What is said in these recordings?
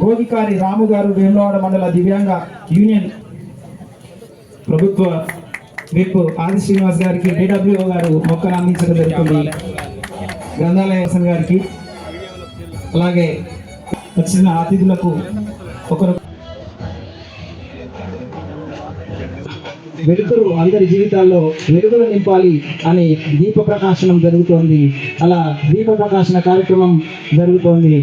గోధికారి రాము గారు వేములవాడ మండల దివ్యాంగ యూనియన్ ప్రభుత్వ విప్ ఆది శ్రీనివాస్ గారికి డిడబ్ల్యూఓ గారు మొక్కలు అందించడం జరుగుతుంది. గ్రంథాలయ గారికి అలాగే వచ్చిన అతిథులకు ఒకరు వెలుతురు అందరి జీవితాల్లో వెలుగులు నింపాలి అని దీప ప్రకాశనం జరుగుతోంది. అలా దీప ప్రకాశన కార్యక్రమం జరుగుతోంది.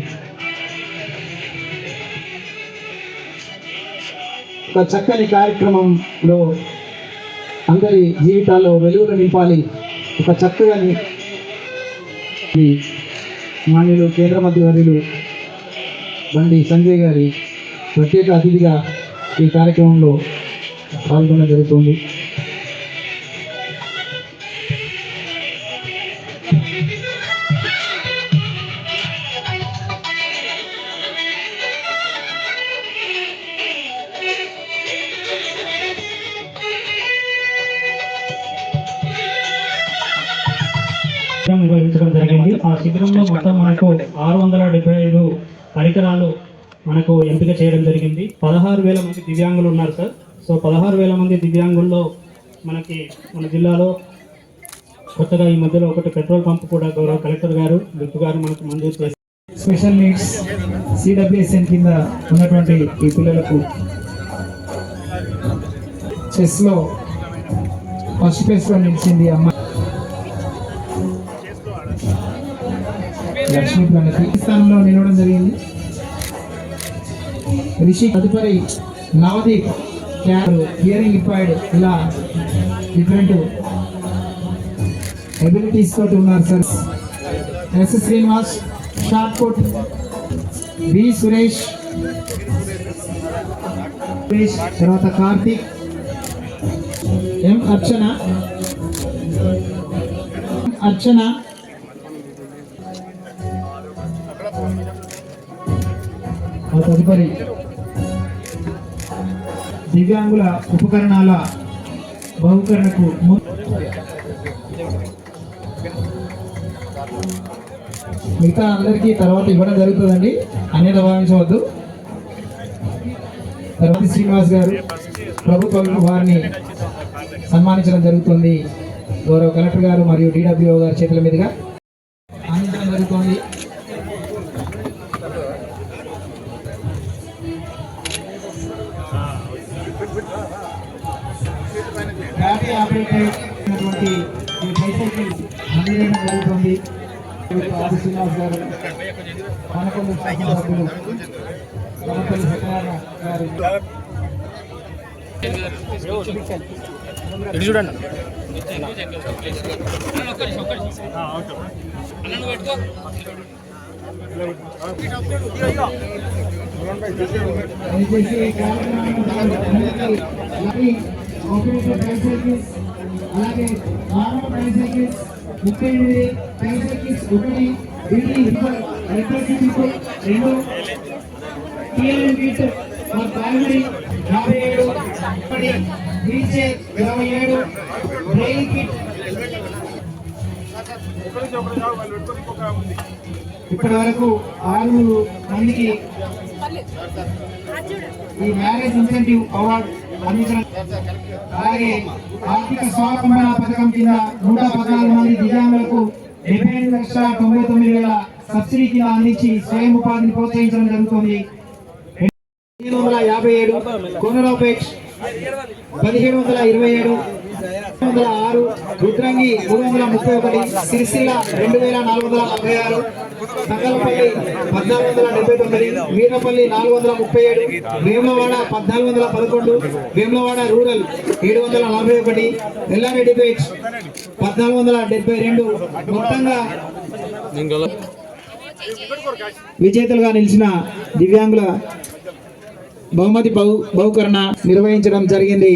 ఒక చక్కని కార్యక్రమంలో అందరి జీవితాల్లో వెలుగులు నింపాలి. ఒక చక్కని ఈ మాన్యులు కేంద్ర మంత్రివర్యులు బండి సంజయ్ గారి ప్రత్యేక అతిథిగా ఈ కార్యక్రమంలో పాల్గొనడం జరుగుతుంది. శిబిరం నిర్వహించడం జరిగింది. ఆ శిబిరంలో మొత్తం మనకు ఆరు వందల డెబ్బై ఐదు పరికరాలు మనకు ఎంపిక చేయడం జరిగింది. పదహారు వేల మంది దివ్యాంగులు ఉన్నారు సార్. సో పదహారు వేల మంది దివ్యాంగుల్లో మనకి మన జిల్లాలో కొత్తగా ఈ మధ్యలో ఒకటి పెట్రోల్ పంప్ కూడా గౌరవ కలెక్టర్ గారు విప్ గారు మనకు మంజూరు చేశారు. స్పెషల్ నీడ్స్ సిడబ్ల్యూఎస్ఎన్ కింద ఉన్నటువంటి ఈ పిల్లలకు చెస్లో ఫస్ట్ ప్లేస్లో నిలిచింది అమ్మాయి లక్ష్మీ ప్రణతి స్థానంలో నిలవడం జరిగింది. రిషి తదుపరి నవదీప్ క్యార్ హియరింగ్ ఇంపైర్డ్ ఇలా డిఫరెంట్ ఎబిలిటీస్ తోటి ఉన్నారు సార్. ఎస్ శ్రీనివాస్ షార్ట్ కోట్ బి సురేష్ సురేష్ తర్వాత కార్తీక్ ఎం అర్చన అర్చన ఆ తదుపరి దివ్యాంగుల ఉపకరణాల బహుకరణకు మిగతా అందరికీ తర్వాత ఇవ్వడం జరుగుతుందండి. అన్యత భావించవద్దు. తర్వాత శ్రీనివాస్ గారు ప్రభుత్వం వారిని సన్మానించడం జరుగుతుంది. గౌరవ కలెక్టర్ గారు మరియు డిడబ్ల్యూఓ గారి చేతుల మీదుగా. బ్యాటరీ ఆపరేటెడ్ అయినటువంటి ఈ బైసైకిల్ అందజేయడం జరుగుతుంది ఆది శ్రీనివాస్ గారు మనకొండ సభ్యులు మనపల్లి సత్యనారాయణ గారు. చూడండి. దయచేసి ఒకటి కార్యక్రమాన్ని అలాగే ఆరో బైసైకిల్స్ ముప్పై ఎనిమిది. బైసైకిల్స్ ఒకటి. బిడి రిప్రజెంటేటివ్ రెండు. టీఎల్ఎం కిట్ మా ప్రైమరీ యాభై ఏడు. ఒకటి ఇరవై ఏడు. Braille kit. ఇప్పటి వరకు ఆరు మందికి ఈ మ్యారేజ్ ఇన్సెంటివ్ అవార్డు అలాగే ఆర్థిక స్వావలంబన పథకం కింద నూట పద్నాలుగు మంది దివ్యాంగులకు డెబ్బై ఎనిమిది లక్షల తొంభై తొమ్మిది వేల సబ్సిడీ కింద అందించి స్వయం ఉపాధిని ప్రోత్సహించడం జరుగుతుంది. యాభై ఏడు కోనరావుపేట్ పదిహేడు వందల ఇరవై ఏడు వందల ఆరు రుద్రంగి మూడు వందల ముప్పై ఒకటి సిరిసిల్ల రెండు వేల నాలుగు వందల నలభై ఆరు సంగలపల్లి పద్నాలుగు వందల డెబ్బై తొమ్మిది వీరపల్లి నాలుగు వందల ముప్పై ఏడు వేములవాడ పద్నాలుగు వందల పదకొండు వేములవాడ రూరల్ ఏడు వందల నలభై ఒకటి ఎల్లారెడ్డిపేట్ పద్నాలుగు వందల డెబ్బై రెండు మొత్తంగా విజేతలుగా నిలిచిన దివ్యాంగుల బహుమతి బహు బహుకరణ నిర్వహించడం జరిగింది.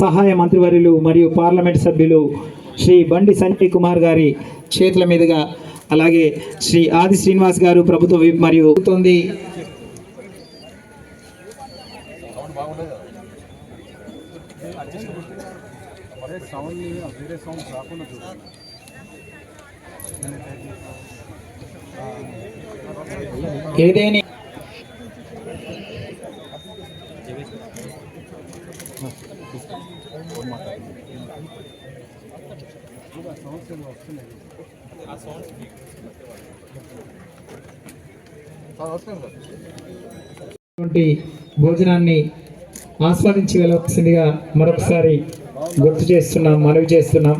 సహాయ మంత్రివర్యులు మరియు పార్లమెంట్ సభ్యులు శ్రీ బండి సంజయ్ కుమార్ గారి చేతుల మీదుగా అలాగే శ్రీ ఆది శ్రీనివాస్ గారు ప్రభుత్వ మరియు తొంది ఏదేని వంటి భోజనాన్ని ఆస్వాదించి వెళ్ళవలసిందిగా మరొకసారి గుర్తు చేస్తున్నాం మనవి చేస్తున్నాం.